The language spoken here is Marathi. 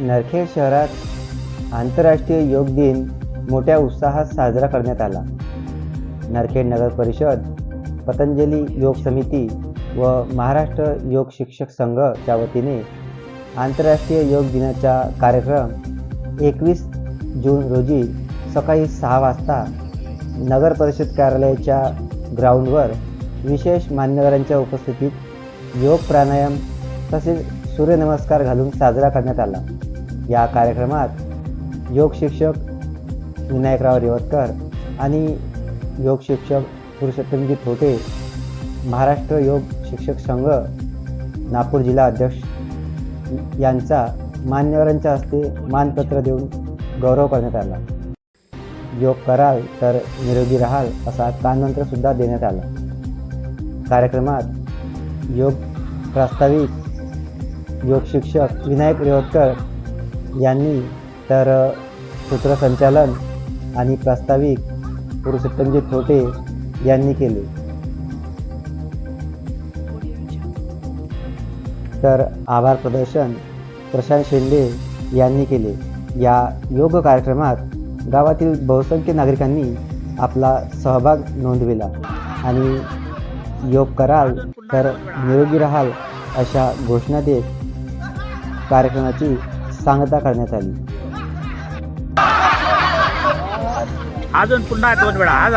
नरखेड शहरात आंतरराष्ट्रीय योग दिन मोठ्या उत्साहात साजरा करण्यात आला. नरखेड नगर परिषद पतंजली योग समिती व महाराष्ट्र योग शिक्षक संघच्या वतीने आंतरराष्ट्रीय योग दिनाचा कार्यक्रम एकवीस जून रोजी सकाळी सहा वाजता नगर परिषद कार्यालयाच्या ग्राउंडवर विशेष मान्यवरांच्या उपस्थितीत योग प्राणायाम तसेच सूर्यनमस्कार घालून साजरा करण्यात आला. या कार्यक्रमात योग शिक्षक विनायकराव रेवतकर आणि योग शिक्षक पुरुषोत्तमजी थोटे महाराष्ट्र योग शिक्षक संघ नागपूर जिल्हा अध्यक्ष यांचा मान्यवरांच्या हस्ते मानपत्र देऊन गौरव करण्यात आला. योग कराल तर निरोगी राहाल असा कानमंत्रसुद्धा देण्यात आला. कार्यक्रमात योग प्रास्ताविक योग शिक्षक विनायक रेवतकर यांनी तर सूत्रसंचालन आणि प्रास्ताविक पुरुषोत्तमजी थोटे यांनी केले. तर आभार प्रदर्शन प्रशांत शेंडे यांनी केले. या योग कार्यक्रमात गावातील बहुसंख्य नागरिकांनी आपला सहभाग नोंदविला आणि योग कराल तर निरोगी राहाल अशा घोषणा देत कार्यक्रमाची सांगता करण्यात आली. अजून पुन्हा दोन वेळा आज